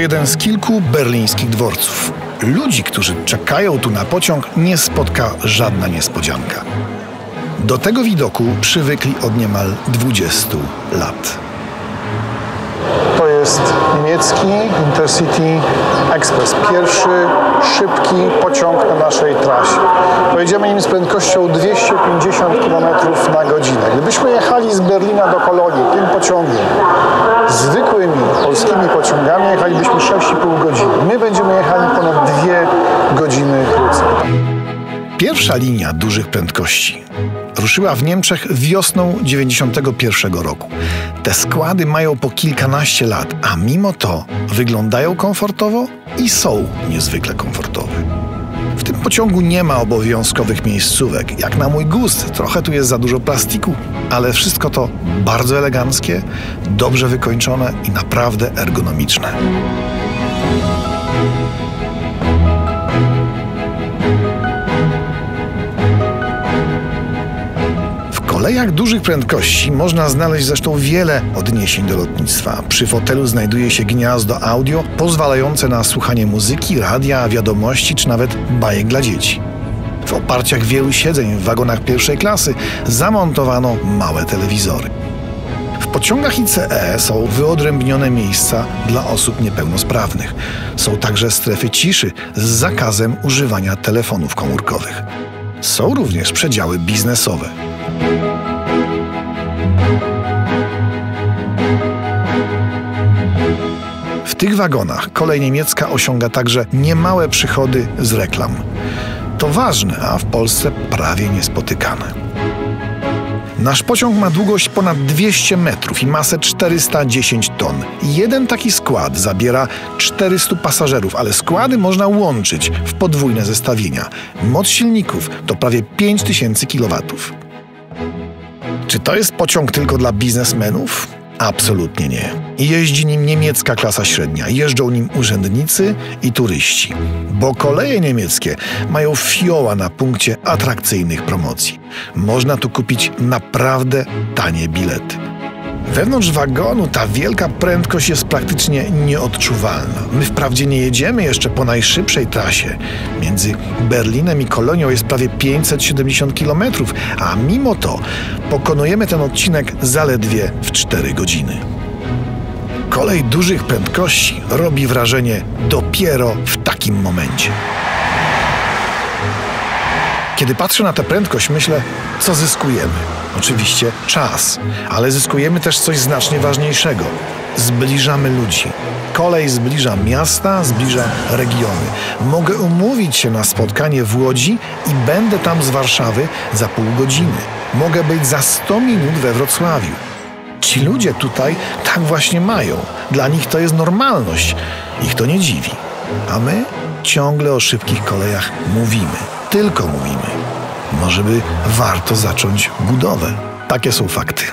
jeden z kilku berlińskich dworców. Ludzi, którzy czekają tu na pociąg, nie spotka żadna niespodzianka. Do tego widoku przywykli od niemal 20 lat. To jest niemiecki Intercity Express. Pierwszy szybki pociąg na naszej trasie. Pojedziemy nim z prędkością 250 km na godzinę. Gdybyśmy jechali z Berlina do Kolonii tym pociągiem, Pierwsza linia dużych prędkości ruszyła w Niemczech wiosną 91 roku. Te składy mają po kilkanaście lat, a mimo to wyglądają komfortowo i są niezwykle komfortowe. W tym pociągu nie ma obowiązkowych miejscówek. Jak na mój gust, trochę tu jest za dużo plastiku, ale wszystko to bardzo eleganckie, dobrze wykończone i naprawdę ergonomiczne. Kolejach dużych prędkości można znaleźć zresztą wiele odniesień do lotnictwa. Przy fotelu znajduje się gniazdo audio pozwalające na słuchanie muzyki, radia, wiadomości czy nawet bajek dla dzieci. W oparciach wielu siedzeń w wagonach pierwszej klasy zamontowano małe telewizory. W pociągach ICE są wyodrębnione miejsca dla osób niepełnosprawnych. Są także strefy ciszy z zakazem używania telefonów komórkowych. Są również przedziały biznesowe. W tych wagonach kolej niemiecka osiąga także niemałe przychody z reklam. To ważne, a w Polsce prawie niespotykane. Nasz pociąg ma długość ponad 200 metrów i masę 410 ton. Jeden taki skład zabiera 400 pasażerów, ale składy można łączyć w podwójne zestawienia. Moc silników to prawie 5000 kW. Czy to jest pociąg tylko dla biznesmenów? Absolutnie nie. Jeździ nim niemiecka klasa średnia, jeżdżą nim urzędnicy i turyści, bo koleje niemieckie mają fioła na punkcie atrakcyjnych promocji. Można tu kupić naprawdę tanie bilety. Wewnątrz wagonu ta wielka prędkość jest praktycznie nieodczuwalna. My wprawdzie nie jedziemy jeszcze po najszybszej trasie. Między Berlinem i Kolonią jest prawie 570 km, a mimo to pokonujemy ten odcinek zaledwie w 4 godziny. Kolej dużych prędkości robi wrażenie dopiero w takim momencie. Kiedy patrzę na tę prędkość, myślę, co zyskujemy. Oczywiście czas, ale zyskujemy też coś znacznie ważniejszego. Zbliżamy ludzi. Kolej zbliża miasta, zbliża regiony. Mogę umówić się na spotkanie w Łodzi i będę tam z Warszawy za pół godziny. Mogę być za 100 minut we Wrocławiu. Ci ludzie tutaj tak właśnie mają. Dla nich to jest normalność. Ich to nie dziwi. A my ciągle o szybkich kolejach mówimy tylko mówimy. Może by warto zacząć budowę. Takie są fakty.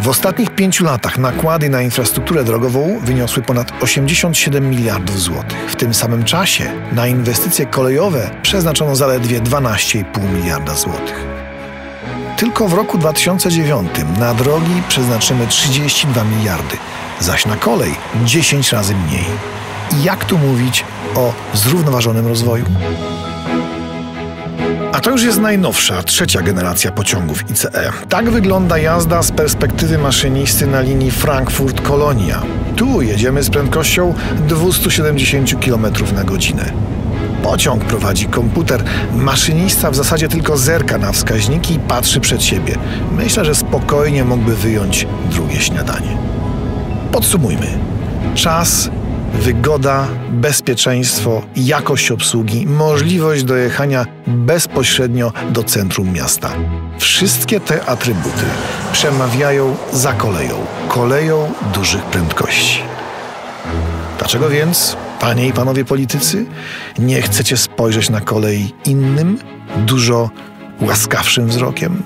W ostatnich pięciu latach nakłady na infrastrukturę drogową wyniosły ponad 87 miliardów złotych. W tym samym czasie na inwestycje kolejowe przeznaczono zaledwie 12,5 miliarda złotych. Tylko w roku 2009 na drogi przeznaczymy 32 miliardy, zaś na kolej 10 razy mniej. I jak tu mówić o zrównoważonym rozwoju? To już jest najnowsza, trzecia generacja pociągów ICE. Tak wygląda jazda z perspektywy maszynisty na linii Frankfurt-Kolonia. Tu jedziemy z prędkością 270 km na godzinę. Pociąg prowadzi komputer. Maszynista w zasadzie tylko zerka na wskaźniki i patrzy przed siebie. Myślę, że spokojnie mógłby wyjąć drugie śniadanie. Podsumujmy. Czas wygoda, bezpieczeństwo, jakość obsługi, możliwość dojechania bezpośrednio do centrum miasta. Wszystkie te atrybuty przemawiają za koleją, koleją dużych prędkości. Dlaczego więc, panie i panowie politycy, nie chcecie spojrzeć na kolej innym, dużo łaskawszym wzrokiem?